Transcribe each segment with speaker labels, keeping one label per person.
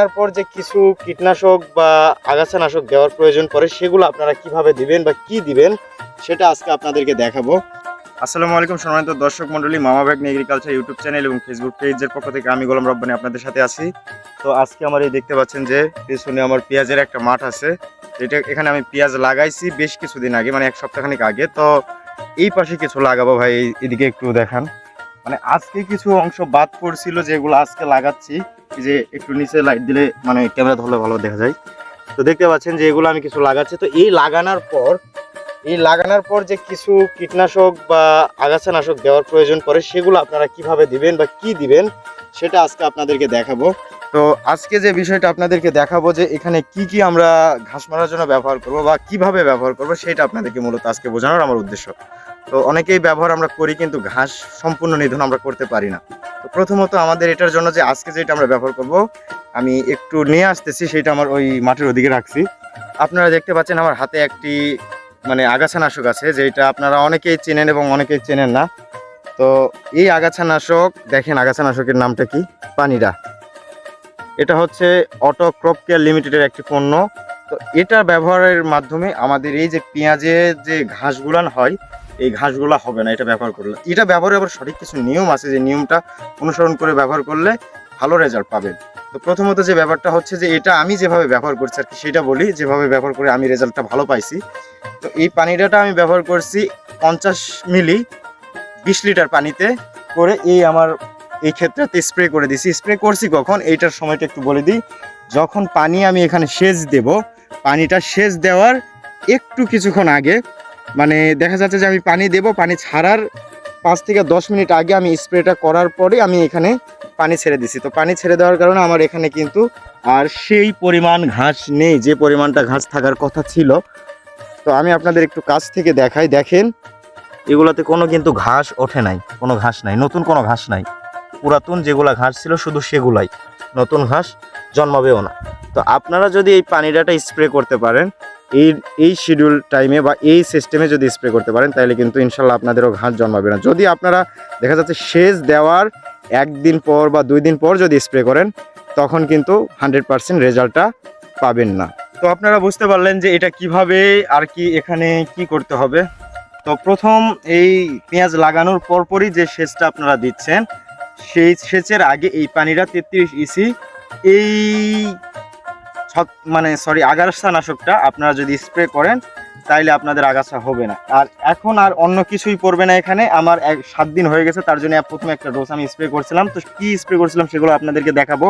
Speaker 1: লাগানোর পর যে কিছু কীটনাশক বা আগাছানাশক দেওয়ার প্রয়োজন পড়ে, সেগুলো আপনারা কীভাবে দিবেন বা কি দিবেন, সেটা আজকে আপনাদেরকে দেখাবো। আসসালামু আলাইকুম সম্মানিত দর্শক মন্ডলী মামা ব্যাগ এগ্রিকালচার ইউটিউব চ্যানেল এবং ফেসবুক পেজের পক্ষ থেকে আমি গোলাম রব্বানি আপনাদের সাথে আছি। তো আজকে আমার এই দেখতে পাচ্ছেন যে, পেছনে আমার পেঁয়াজের একটা মাঠ আছে। এটা এখানে আমি পেঁয়াজ লাগাইছি বেশ কিছুদিন আগে মানে এক সপ্তাহখানিক আগে। তো এই পাশে কিছু লাগাবো ভাই এদিকে একটু দেখান। মানে আজকে কিছু অংশ বাদ পড়ছিল যেগুলো আজকে লাগাচ্ছি। যে একটু নিচে লাইট দিলে মানে ক্যামেরা ধরলে ভালো দেখা যায়। তো দেখতে পাচ্ছেন যে এগুলো আমি কিছু লাগাচ্ছি। তো এই লাগানোর পর, এই লাগানোর পর যে কিছু কীটনাশক বা আগাছানাশক দেওয়ার প্রয়োজন পড়ে, সেগুলো আপনারা কীভাবে দিবেন বা কি দিবেন, সেটা আজকে আপনাদেরকে দেখাবো। তো আজকে যে বিষয়টা আপনাদেরকে দেখাবো যে এখানে কি কি আমরা ঘাস মারার জন্য ব্যবহার করব বা কীভাবে ব্যবহার করব, সেটা আপনাদেরকে মূলত আজকে বোঝানোর আমার উদ্দেশ্য। তো অনেকেই ব্যবহার আমরা করি, কিন্তু ঘাস সম্পূর্ণ নিধন আমরা করতে পারি না। তো প্রথমত আমাদের এটার জন্য যে আজকে যেটা আমরা ব্যবহার করব, আমি একটু নিয়ে আসতেছি, সেটা আমার ওই মাঠের ওদিকে রাখছি। আপনারা দেখতে পাচ্ছেন আমার হাতে একটি মানে আগাছানাশক আছে, যেটা আপনারা অনেকেই চেনেন এবং অনেকেই চেনেন না। তো এই আগাছানাশক, দেখেন আগাছানাশকের নামটা কি? পানিরা। এটা হচ্ছে অটো ক্রপ কেয়ার লিমিটেডের একটি পণ্য। তো এটা ব্যবহারের মাধ্যমে আমাদের এই যে পেঁয়াজের যে ঘাসগুলান হয় এই ঘাসগুলা হবে না, এটা ব্যবহার করলে। এটা ব্যবহারে আবার সঠিক কিছু নিয়ম আছে যে নিয়মটা অনুসরণ করে ব্যবহার করলে ভালো রেজাল্ট পাবেন। তো প্রথমত যে ব্যাপারটা হচ্ছে যে এটা আমি যেভাবে ব্যবহার করছি আর কি, সেটা বলি, যেভাবে ব্যবহার করে আমি রেজাল্টটা ভালো পাইছি। তো এই পানিটাটা আমি ব্যবহার করছি পঞ্চাশ মিলি বিশ লিটার পানিতে করে এই আমার এই ক্ষেত্রে স্প্রে করে দিছি। স্প্রে করছি কখন? এইটার সময়টা একটু বলে দিই। যখন পানি আমি এখানে সেচ দেব, পানিটা সেচ দেওয়ার একটু কিছুক্ষণ আগে মানে দেখা যাচ্ছে যে আমি পানি দেব, পানি ছাড়ার পাঁচ থেকে দশ মিনিট আগে আমি স্প্রেটা করার পরে আমি এখানে পানি ছেড়ে দিছি। তো পানি ছেড়ে দেওয়ার কারণে আমার এখানে কিন্তু আর সেই পরিমাণ ঘাস নেই, যে পরিমাণটা ঘাস থাকার কথা ছিল। তো আমি আপনাদের একটু কাছ থেকে দেখাই, দেখেন। এগুলোতে কোনো কিন্তু ঘাস ওঠে নাই, কোনো ঘাস নাই, নতুন কোনো ঘাস নাই। পুরাতন যেগুলা ঘাস ছিল শুধু সেগুলাই, নতুন ঘাস জন্মাবেও না। তো আপনারা যদি এই পানিটাটা স্প্রে করতে পারেন এই এই শিডিউল টাইমে বা এই সিস্টেমে যদি স্প্রে করতে পারেন, তাহলে কিন্তু ইনশাল্লাহ আপনাদেরও ঘাস জন্মাবে না। যদি আপনারা দেখা যাচ্ছে সেচ দেওয়ার একদিন পর বা দুই দিন পর যদি স্প্রে করেন, তখন কিন্তু হান্ড্রেড পার্সেন্ট রেজাল্টটা পাবেন না। তো আপনারা বুঝতে পারলেন যে এটা কীভাবে আর কি এখানে কি করতে হবে। তো প্রথম এই পেঁয়াজ লাগানোর পরপরই যে সেচটা আপনারা দিচ্ছেন, সেই সেচের আগে এই পানিটা তেত্রিশ ইসি এই মানে সরি আগাছানাশকটা আপনারা যদি স্প্রে করেন, তাইলে আপনাদের আগাছা হবে না। আর এখন আর অন্য কিছুই পড়বে না এখানে। আমার এক, সাত দিন হয়ে গেছে, তার জন্য প্রথমে একটা ডোজ আমি স্প্রে করছিলাম। তো কি স্প্রে করছিলাম সেগুলো আপনাদেরকে দেখাবো।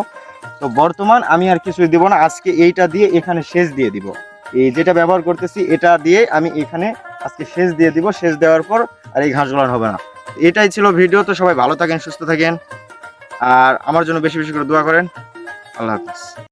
Speaker 1: তো বর্তমান আমি আর কিছুই দেবো না। আজকে এইটা দিয়ে এখানে সেচ দিয়ে দিব। এই যেটা ব্যবহার করতেছি, এটা দিয়ে আমি এখানে আজকে সেচ দিয়ে দিব। সেচ দেওয়ার পর আর এই ঘাসগুলো হবে না। এটাই ছিল ভিডিও। তো সবাই ভালো থাকেন, সুস্থ থাকেন। আর আমার জন্য বেশি বেশি করে দোয়া করেন। আল্লাহ হাফিজ।